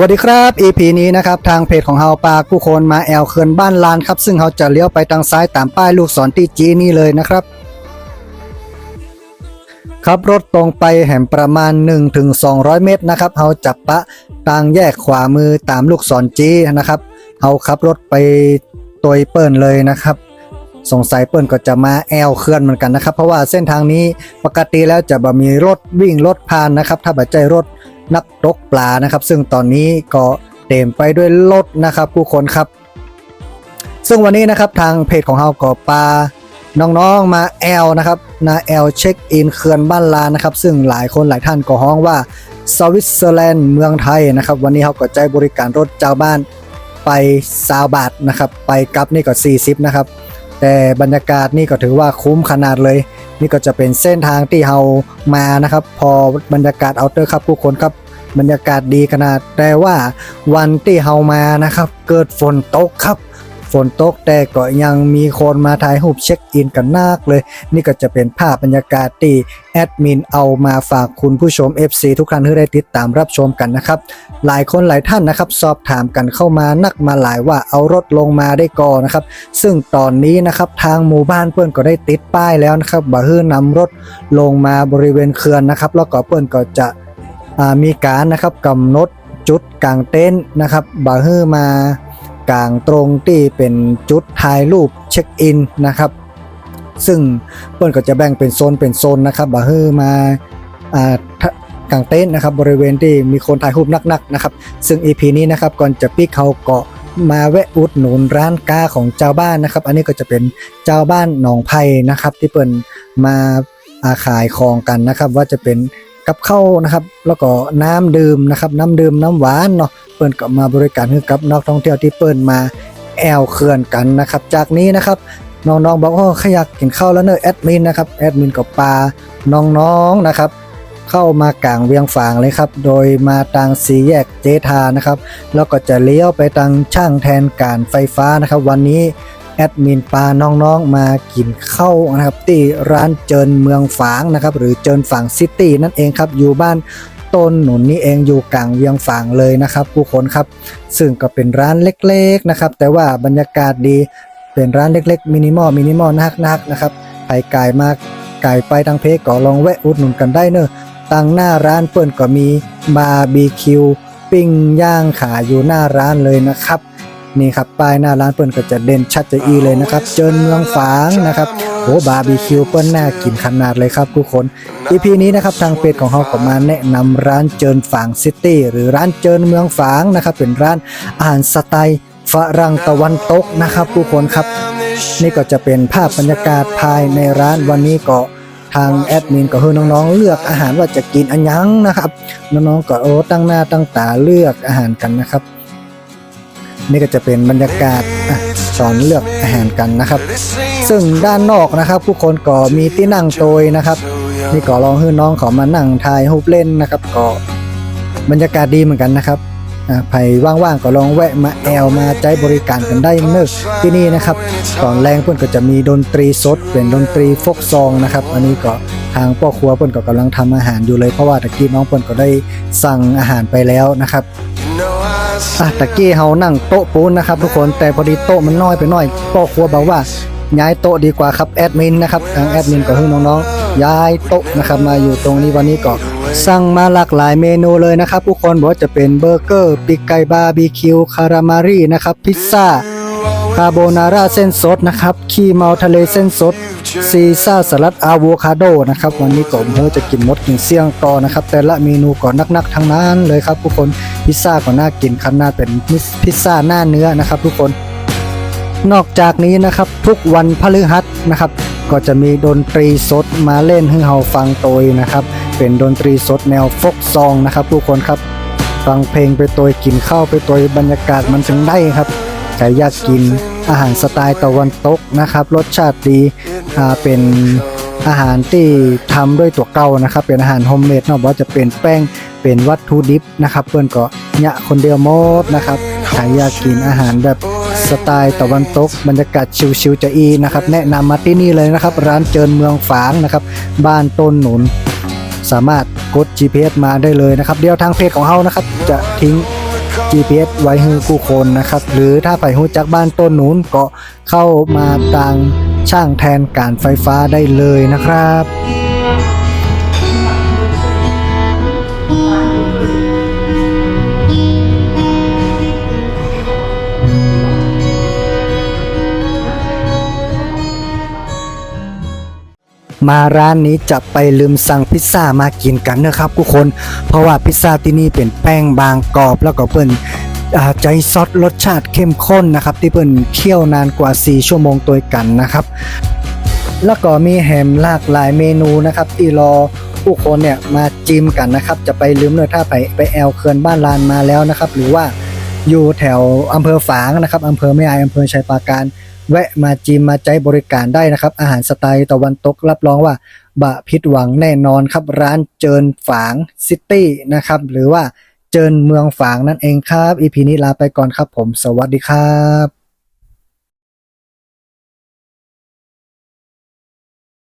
วัสดีครับ EP นี้นะครับทางเพจของเฮาปาผู้คนมาแอลเขื่อนบ้านลานครับ ซึ่งเฮาจะเลี้ยวไปทางซ้ายตามป้ายลูกศรที่จีนี่เลยนะครับ ขับรถตรงไปแห่มประมาณ 1-200 เมตรนะครับเฮาจับปะทางแยกขวามือตามลูกศรจีนะครับเฮาขับรถไปตัวยเปิ้นเลยนะครับสงสัยเปิ้นก็จะมาแอลเคลื่อนเหมือนกันนะครับ เพราะว่าเส้นทางนี้ปกติแล้วจะบ่มีรถวิ่งรถผ่านนะครับ ถ้าบัจใจรถ นักตกปลานะครับ ซึ่งตอนนี้ก็เต็มไปด้วยรถนะครับผู้คนครับ ซึ่งวันนี้นะครับทางเพจของเฮาก็ปลาน้องๆมาแอลนะครับนาแอลเช็คอินเขื่อนบ้านลานะครับ ซึ่งหลายคนหลายท่านก็ฮ้องว่าสวิตเซอร์แลนด์เมืองไทยนะครับ วันนี้เขาก็ใจบริการรถเจ้าบ้านไปซาวบาทนะครับ ไปกลับนี่ก็ 40 นะครับ แต่บรรยากาศนี่ก็ถือว่าคุ้มขนาดเลย นี่ก็จะเป็นเส้นทางที่เรามานะครับ พอบรรยากาศเอาเตอร์ครับผู้คนครับ บรรยากาศดีขนาดแต่ว่าวันที่เรามานะครับ เกิดฝนตกครับ ฝนตกแต่ก็ยังมีคนมาถ่ายรูปเช็คอินกันนักเลย นี่ก็จะเป็นภาพบรรยากาศที่แอดมินเอามาฝากคุณผู้ชม FC ทุกท่านที่ได้ติดตามรับชมกันนะครับ หลายคนหลายท่านนะครับ สอบถามกันเข้ามานักมาหลายว่าเอารถลงมาได้ก่อนนะครับ ซึ่งตอนนี้นะครับทางหมู่บ้านเพื่อนก็ได้ติดป้ายแล้วนะครับบ่ฮื้อนำรถลงมาบริเวณเขื่อนนะครับ แล้วก็เพื่อนก็จะ มีการนะครับกำหนดจุดกลางเต็นท์นะครับบ่ฮื้อมากลางตรงที่เป็นจุดถ่ายรูปเช็คอินนะครับ ซึ่งเพื่นก็จะแบ่งเป็นโซนเป็นโซนนะครับบ่ฮื้อมาอ่ากางเต็นท์นะครับบริเวณที่มีคนถ่ายรูปนักๆนะครับ ซึ่ง EP นี้นะครับก่อนจะปิกเขาเกาะมาแวะอุดหนุนร้านกาของเจ้าบ้านนะครับ อันนี้ก็จะเป็นเจ้าบ้านหนองไผ่นะครับ ที่เปิ่นมาอาขายของกันนะครับ ว่าจะเป็น กับข้าวนะครับ แล้วก็น้ำดื่มนะครับ น้ำดื่มน้ำหวานเนาะเปิ่นก็มาบริการให้กับนักท่องเที่ยวที่เปิ่นมาแอลเขื่อนกันนะครับ จากนี้นะครับน้องๆบอกว่าขยากกินข้าวแล้วเนอะแอดมินนะครับแอดมินกับปลาน้องๆนะครับ เข้ามากลางเวียงฝางเลยครับ โดยมาทางสีแยกเจทานะครับ แล้วก็จะเลี้ยวไปทางช่างแทนการไฟฟ้านะครับ วันนี้ แอดมินปาน้องๆมากินข้าวนะครับที่ร้านเจินเมืองฝางนะครับหรือเจินฝางซิตี้นั่นเองครับอยู่บ้านต้นหนุนนี่เองอยู่กลางเวียงฝางเลยนะครับผู้คนครับ ซึ่งก็เป็นร้านเล็กๆนะครับแต่ว่าบรรยากาศดีเป็นร้านเล็กๆมินิมอลมินิมอลนักๆนะครับไปไกลมากไกลไปทางเพจก็ลองแวะอุดหนุนกันได้เนอะตั้งหน้าร้านเปิ้นก็มีบาร์บีคิวปิ้งย่างขายอยู่หน้าร้านเลยนะครับ นี่ครับป้ายหน้าร้านเปิ้นก็จะเด่นชัดจะอีเลยนะครับ เจินเมืองฝางนะครับโหบาร์บีคิวเปิ้นน่ากินขนาดเลยครับทุกคน EP นี้นะครับทางเพจของเราก็มาแนะนำร้านเจินฝางซิตี้หรือร้านเจินเมืองฝางนะครับเป็นร้านอาหารสไตล์ฝรั่งตะวันตกนะครับทุกคนครับ นี่ก็จะเป็นภาพบรรยากาศภายในร้านวันนี้ก็ทางแอดมินก็คือน้องๆ เลือกอาหารว่าจะกินอันยังนะครับ น้องๆก็โอ้ตั้งหน้าตั้งตาเลือกอาหารกันนะครับ นี่ก็จะเป็นบรรยากาศสอนเลือกอาหารกันนะครับ ซึ่งด้านนอกนะครับ ผู้คนก็มีที่นั่งโตยนะครับ นี่ก็ลองให้น้องเขามานั่งทายรูปเล่นนะครับ ก็บรรยากาศดีเหมือนกันนะครับอ่าใครว่างๆก็ลองแวะมาแอลมาใจบริการกันได้เนอะที่นี่นะครับ ตอนแรงเพื่อนก็จะมีดนตรีสดเป็นดนตรีฟกซองนะครับ อันนี้ก็ทางพ่อครัวเพื่อนก็กำลังทำอาหารอยู่เลยเพราะว่าตะกี้น้องเพื่อนก็ได้สั่งอาหารไปแล้วนะครับ อะตะกี้เฮานั่งโต๊ะปูนนะครับ ทุกคนแต่พอดีโต๊ะมันน้อยไปหน่อยพ่อครัวบอกว่าย้ายโต๊ะดีกว่าครับแอดมินนะครับทางแอดมินก็ให้น้องๆย้ายโต๊ะนะครับมาอยู่ตรงนี้วันนี้ก็สั่งมาหลากหลายเมนูเลยนะครับ ทุกคนบอกว่าจะเป็นเบอร์เกอร์ปีกไก่บาร์บีคิวคารามารีนะครับพิซซ่าคาโบนาร่าเส้นสดนะครับขี้เมาทะเลเส้นสด ซีซ่าสลัดอะโวคาโดนะครับวันนี้ก็เฮอจะกินมดกินเสี่ยงต่อนะครับ แต่ละเมนูก็นักๆทั้งนั้นเลยครับทุกคนพิซซ่าก็น่ากินขนาเป็นพิซซ่าหน้าเนื้อนะครับ ทุกคนนอกจากนี้นะครับทุกวันพฤหัสนะครับ ก็จะมีดนตรีสดมาเล่นให้เราฟังโตยนะครับ เป็นดนตรีสดแนวฟกซองนะครับผู้คนครับฟังเพลงไปโตยกินข้าวไปโตยบรรยากาศมันถึงได้ครับใครอยากกิน อาหารสไตล์ตะวันตกนะครับ รสชาติดีเป็นอาหารที่ทำด้วยตัวเก่านะครับ เป็นอาหารโฮมเมดนาะบ่ว่าจะเป็นแป้งเป็นวัตถุดิบนะครับ เพื่อนก็ยะคนเดียวหมดนะครับใครอยากกินอาหารแบบสไตล์ตะวันตก บรรยากาศชิวๆจะอีนะครับ แนะนำมาที่นี่เลยนะครับ ร้านเจินเมืองฝางนะครับ บ้านต้นหนุน สามารถกด GPS มาได้เลยนะครับ เดี๋ยวทางเพจของเรานะครับ จะทิ้ง GPS ไว้ให้กู้คนนะครับ หรือถ้าไปหูจักบ้านต้นนู้นก็เข้ามาตางช่างแทนการไฟฟ้าได้เลยนะครับ มาร้านนี้จะไปลืมสั่งพิซซ่ามากินกันนะครับทุกคน เพราะว่าพิซซ่าที่นี่เป็นแป้งบางกรอบแล้วก็เปิ้นใจซอสรสชาติเข้มข้นนะครับ ที่เปิ้นเคี่ยวนานกว่า 4 ชั่วโมงตัวกันนะครับ แล้วก็มีแฮมหลากหลายเมนูนะครับที่รอผู้คนเนี่ยมาจิมกันนะครับ จะไปลืมเนื้อถ้าไปไปแอลเคือนบ้านลานมาแล้วนะครับ หรือว่าอยู่แถวอำเภอฝางนะครับอำเภอแม่อายอำเภอชัยปราการ แวะมาจิมมาใจบริการได้นะครับ อาหารสไตล์ตะวันตกรับรองว่าบะพิดหวังแน่นอนครับร้านเจินฝางซิตี้นะครับ หรือว่าเจินเมืองฝางนั่นเองครับอีพีนี้ลาไปก่อนครับผม สวัสดีครับ